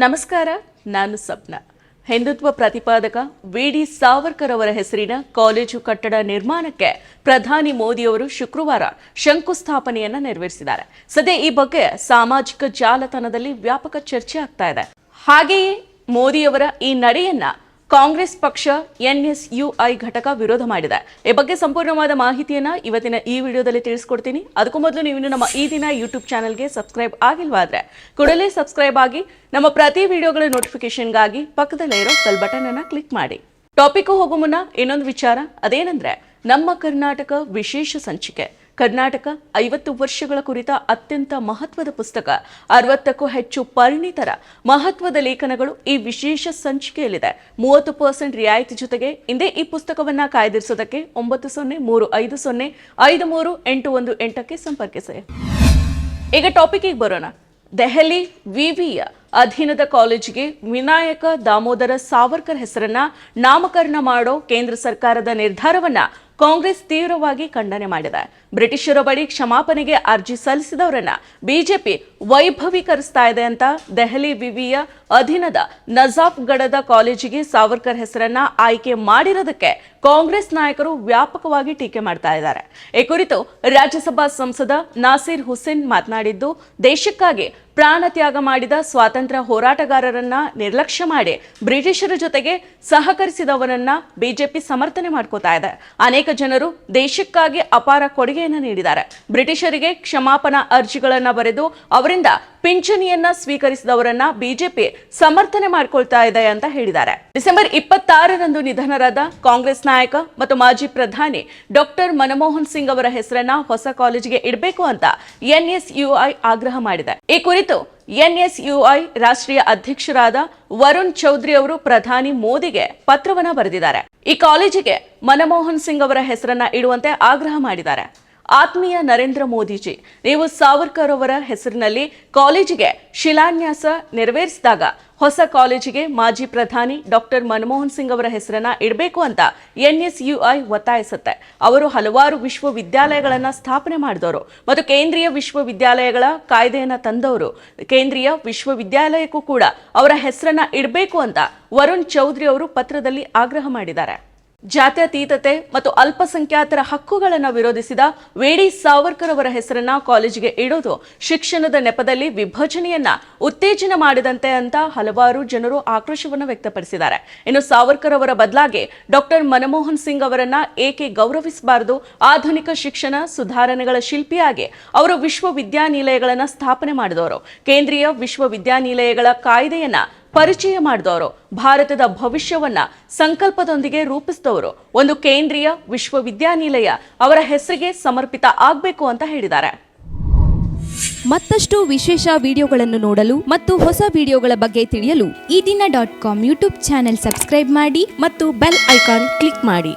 ನಮಸ್ಕಾರ, ನಾನು ಸಪ್ನ. ಹಿಂದುತ್ವ ಪ್ರತಿಪಾದಕ ವಿ. ಡಿ. ಸಾವರ್ಕರ್ ಅವರ ಹೆಸರಿನ ಕಾಲೇಜು ಕಟ್ಟಡ ನಿರ್ಮಾಣಕ್ಕೆ ಪ್ರಧಾನಿ ಮೋದಿಯವರು ಶುಕ್ರವಾರ ಶಂಕುಸ್ಥಾಪನೆಯನ್ನ ನೆರವೇರಿಸಿದ್ದಾರೆ. ಸದ್ಯ ಈ ಬಗ್ಗೆ ಸಾಮಾಜಿಕ ಜಾಲತಾಣದಲ್ಲಿ ವ್ಯಾಪಕ ಚರ್ಚೆ ಆಗ್ತಾ ಇದೆ. ಹಾಗೆಯೇ ಮೋದಿಯವರ ಈ ನಡೆಯನ್ನ ಕಾಂಗ್ರೆಸ್ ಪಕ್ಷ ಎನ್ಎಸ್ಯುಐ ಘಟಕ ವಿರೋಧ ಮಾಡಿದೆ. ಈ ಬಗ್ಗೆ ಸಂಪೂರ್ಣವಾದ ಮಾಹಿತಿಯನ್ನ ಇವತ್ತಿನ ಈ ವಿಡಿಯೋದಲ್ಲಿ ತಿಳಿಸ್ಕೊಡ್ತೀನಿ. ಅದಕ್ಕೂ ಮೊದಲು ನೀವು ನಮ್ಮ ಈ ದಿನ ಯೂಟ್ಯೂಬ್ ಚಾನಲ್ಗೆ ಸಬ್ಸ್ಕ್ರೈಬ್ ಆಗಿಲ್ವಾದ್ರೆ ಕೂಡಲೇ ಸಬ್ಸ್ಕ್ರೈಬ್ ಆಗಿ ನಮ್ಮ ಪ್ರತಿ ವಿಡಿಯೋಗಳ ನೋಟಿಫಿಕೇಶನ್ಗಾಗಿ ಪಕ್ಕದಲ್ಲಿರೋ ಬೆಲ್ ಬಟನ್ ಅನ್ನ ಕ್ಲಿಕ್ ಮಾಡಿ. ಟಾಪಿಕ್ ಹೋಗೋ ಮುನ್ನ ಇನ್ನೊಂದು ವಿಚಾರ. ಅದೇನಂದ್ರೆ ನಮ್ಮ ಕರ್ನಾಟಕ ವಿಶೇಷ ಸಂಚಿಕೆ. ಕರ್ನಾಟಕ ಐವತ್ತು ವರ್ಷಗಳ ಕುರಿತ ಅತ್ಯಂತ ಮಹತ್ವದ ಪುಸ್ತಕ. ಅರವತ್ತಕ್ಕೂ ಹೆಚ್ಚು ಪರಿಣಿತರ ಮಹತ್ವದ ಲೇಖನಗಳು ಈ ವಿಶೇಷ ಸಂಚಿಕೆಯಲ್ಲಿದೆ. ಮೂವತ್ತು ಪರ್ಸೆಂಟ್ ರಿಯಾಯಿತಿ ಜೊತೆಗೆ ಇಂದೇ ಈ ಪುಸ್ತಕವನ್ನ ಕಾಯ್ದಿರಿಸೋದಕ್ಕೆ ಒಂಬತ್ತು ಸೊನ್ನೆ ಮೂರು ಐದು ಸೊನ್ನೆ ಐದು ಮೂರು ಎಂಟು ಒಂದು ಎಂಟಕ್ಕೆ ಸಂಪರ್ಕಿಸಿ. ಈಗ ಟಾಪಿಕ್ಗೆ ಬರೋಣ. ದೆಹಲಿ ವಿವಿಯ ಅಧೀನದ ಕಾಲೇಜಿಗೆ ವಿನಾಯಕ ದಾಮೋದರ ಸಾವರ್ಕರ್ ಹೆಸರನ್ನ ನಾಮಕರಣ ಮಾಡೋ ಕೇಂದ್ರ ಸರ್ಕಾರದ ನಿರ್ಧಾರವನ್ನ ಕಾಂಗ್ರೆಸ್ ತೀವ್ರವಾಗಿ ಖಂಡನೆ ಮಾಡಿದೆ. ಬ್ರಿಟಿಷರ ಬಳಿ ಕ್ಷಮಾಪಣೆಗೆ ಅರ್ಜಿ ಸಲ್ಲಿಸಿದವರನ್ನ ಬಿಜೆಪಿ ವೈಭವೀಕರಿಸ್ತಾ ಇದೆ ಅಂತ ದೆಹಲಿ ವಿವಿಯ ಅಧೀನದ ನಜಾಫ್ಗಢದ ಕಾಲೇಜಿಗೆ ಸಾವರ್ಕರ್ ಹೆಸರನ್ನ ಆಯ್ಕೆ ಮಾಡಿರೋದಕ್ಕೆ ಕಾಂಗ್ರೆಸ್ ನಾಯಕರು ವ್ಯಾಪಕವಾಗಿ ಟೀಕೆ ಮಾಡ್ತಾ ಇದ್ದಾರೆ. ಈ ಕುರಿತು ರಾಜ್ಯಸಭಾ ಸಂಸದ ನಾಸೀರ್ ಹುಸೇನ್ ಮಾತನಾಡಿದ್ದು, ದೇಶಕ್ಕಾಗಿ ಪ್ರಾಣ ತ್ಯಾಗ ಮಾಡಿದ ಸ್ವಾತಂತ್ರ್ಯ ಹೋರಾಟಗಾರರನ್ನ ನಿರ್ಲಕ್ಷ್ಯ ಮಾಡಿ ಬ್ರಿಟಿಷರ ಜೊತೆಗೆ ಸಹಕರಿಸಿದವರನ್ನ ಬಿಜೆಪಿ ಸಮರ್ಥನೆ ಮಾಡ್ಕೋತಾ ಇದೆ. ಅನೇಕ ಜನರು ದೇಶಕ್ಕಾಗಿ ಅಪಾರ ಕೊಡುಗೆಯನ್ನು ನೀಡಿದ್ದಾರೆ. ಬ್ರಿಟಿಷರಿಗೆ ಕ್ಷಮಾಪನಾ ಅರ್ಜಿಗಳನ್ನು ಬರೆದು ಅವರಿಂದ ಪಿಂಚಣಿಯನ್ನ ಸ್ವೀಕರಿಸಿದವರನ್ನ ಬಿಜೆಪಿ ಸಮರ್ಥನೆ ಮಾಡ್ಕೊಳ್ತಾ ಇದೆ ಅಂತ ಹೇಳಿದ್ದಾರೆ. ಡಿಸೆಂಬರ್ ಇಪ್ಪತ್ತಾರರಂದು ನಿಧನರಾದ ಕಾಂಗ್ರೆಸ್ ನಾಯಕ ಮತ್ತು ಮಾಜಿ ಪ್ರಧಾನಿ ಡಾಕ್ಟರ್ ಮನಮೋಹನ್ ಸಿಂಗ್ ಅವರ ಹೆಸರನ್ನ ಹೊಸ ಕಾಲೇಜಿಗೆ ಇಡಬೇಕು ಅಂತ ಎನ್ಎಸ್ಯುಐ ಆಗ್ರಹ ಮಾಡಿದೆ. ಈ ಕುರಿತು ಎನ್ಎಸ್ಯುಐ ರಾಷ್ಟ್ರೀಯ ಅಧ್ಯಕ್ಷರಾದ ವರುಣ್ ಚೌಧರಿ ಅವರು ಪ್ರಧಾನಿ ಮೋದಿಗೆ ಪತ್ರವನ್ನ ಬರೆದಿದ್ದಾರೆ. ಈ ಕಾಲೇಜಿಗೆ ಮನಮೋಹನ್ ಸಿಂಗ್ ಅವರ ಹೆಸರನ್ನ ಇಡುವಂತೆ ಆಗ್ರಹ ಮಾಡಿದ್ದಾರೆ. ಆತ್ಮೀಯ ನರೇಂದ್ರ ಮೋದಿಜಿ, ನೀವು ಸಾವರ್ಕರ್ ಅವರ ಹೆಸರಿನಲ್ಲಿ ಕಾಲೇಜಿಗೆ ಶಿಲಾನ್ಯಾಸ ನೆರವೇರಿಸಿದಾಗ ಹೊಸ ಕಾಲೇಜಿಗೆ ಮಾಜಿ ಪ್ರಧಾನಿ ಡಾಕ್ಟರ್ ಮನಮೋಹನ್ ಸಿಂಗ್ ಅವರ ಹೆಸರನ್ನ ಇಡಬೇಕು ಅಂತ ಎನ್ಎಸ್ಯುಐ ಒತ್ತಾಯಿಸುತ್ತೆ. ಅವರು ಹಲವಾರು ವಿಶ್ವವಿದ್ಯಾಲಯಗಳನ್ನ ಸ್ಥಾಪನೆ ಮಾಡಿದವರು ಮತ್ತು ಕೇಂದ್ರೀಯ ವಿಶ್ವವಿದ್ಯಾಲಯಗಳ ಕಾಯ್ದೆಯನ್ನ ತಂದವರು. ಕೇಂದ್ರೀಯ ವಿಶ್ವವಿದ್ಯಾಲಯಕ್ಕೂ ಕೂಡ ಅವರ ಹೆಸರನ್ನ ಇಡಬೇಕು ಅಂತ ವರುಣ್ ಚೌಧರಿ ಅವರು ಪತ್ರದಲ್ಲಿ ಆಗ್ರಹ ಮಾಡಿದ್ದಾರೆ. ಜಾತ್ಯತೀತತೆ ಮತ್ತು ಅಲ್ಪಸಂಖ್ಯಾತರ ಹಕ್ಕುಗಳನ್ನು ವಿರೋಧಿಸಿದ ವೇಡಿ ಸಾವರ್ಕರ್ ಅವರ ಹೆಸರನ್ನ ಕಾಲೇಜಿಗೆ ಇಡೋದು ಶಿಕ್ಷಣದ ನೆಪದಲ್ಲಿ ವಿಭಜನೆಯನ್ನ ಉತ್ತೇಜನ ಮಾಡಿದಂತೆ ಅಂತ ಹಲವಾರು ಜನರು ಆಕ್ರೋಶವನ್ನು ವ್ಯಕ್ತಪಡಿಸಿದ್ದಾರೆ. ಇನ್ನು ಸಾವರ್ಕರ್ ಅವರ ಬದಲಾಗಿ ಡಾಕ್ಟರ್ ಮನಮೋಹನ್ ಸಿಂಗ್ ಅವರನ್ನ ಏಕೆ ಗೌರವಿಸಬಾರದು? ಆಧುನಿಕ ಶಿಕ್ಷಣ ಸುಧಾರಣೆಗಳ ಶಿಲ್ಪಿಯಾಗಿ ಅವರು ವಿಶ್ವವಿದ್ಯಾನಿಲಯಗಳನ್ನು ಸ್ಥಾಪನೆ ಮಾಡಿದವರು. ಕೇಂದ್ರೀಯ ವಿಶ್ವವಿದ್ಯಾನಿಲಯಗಳ ಕಾಯ್ದೆಯನ್ನ ಪರಿಚಯ ಮಾಡಿದವರು, ಭಾರತದ ಭವಿಷ್ಯವನ್ನ ಸಂಕಲ್ಪದೊಂದಿಗೆ ರೂಪಿಸಿದವರು ಒಂದು ಕೇಂದ್ರೀಯ ವಿಶ್ವವಿದ್ಯಾನಿಲಯ ಅವರ ಹೆಸರಿಗೆ ಸಮರ್ಪಿತ ಆಗಬೇಕು ಅಂತ ಹೇಳಿದ್ದಾರೆ. ಮತ್ತಷ್ಟು ವಿಶೇಷ ವಿಡಿಯೋಗಳನ್ನು ನೋಡಲು ಮತ್ತು ಹೊಸ ವಿಡಿಯೋಗಳ ಬಗ್ಗೆ ತಿಳಿಯಲು Ee Dina dot com YouTube channel subscribe ಮಾಡಿ ಮತ್ತು ಬೆಲ್ ಐಕಾನ್ ಕ್ಲಿಕ್ ಮಾಡಿ.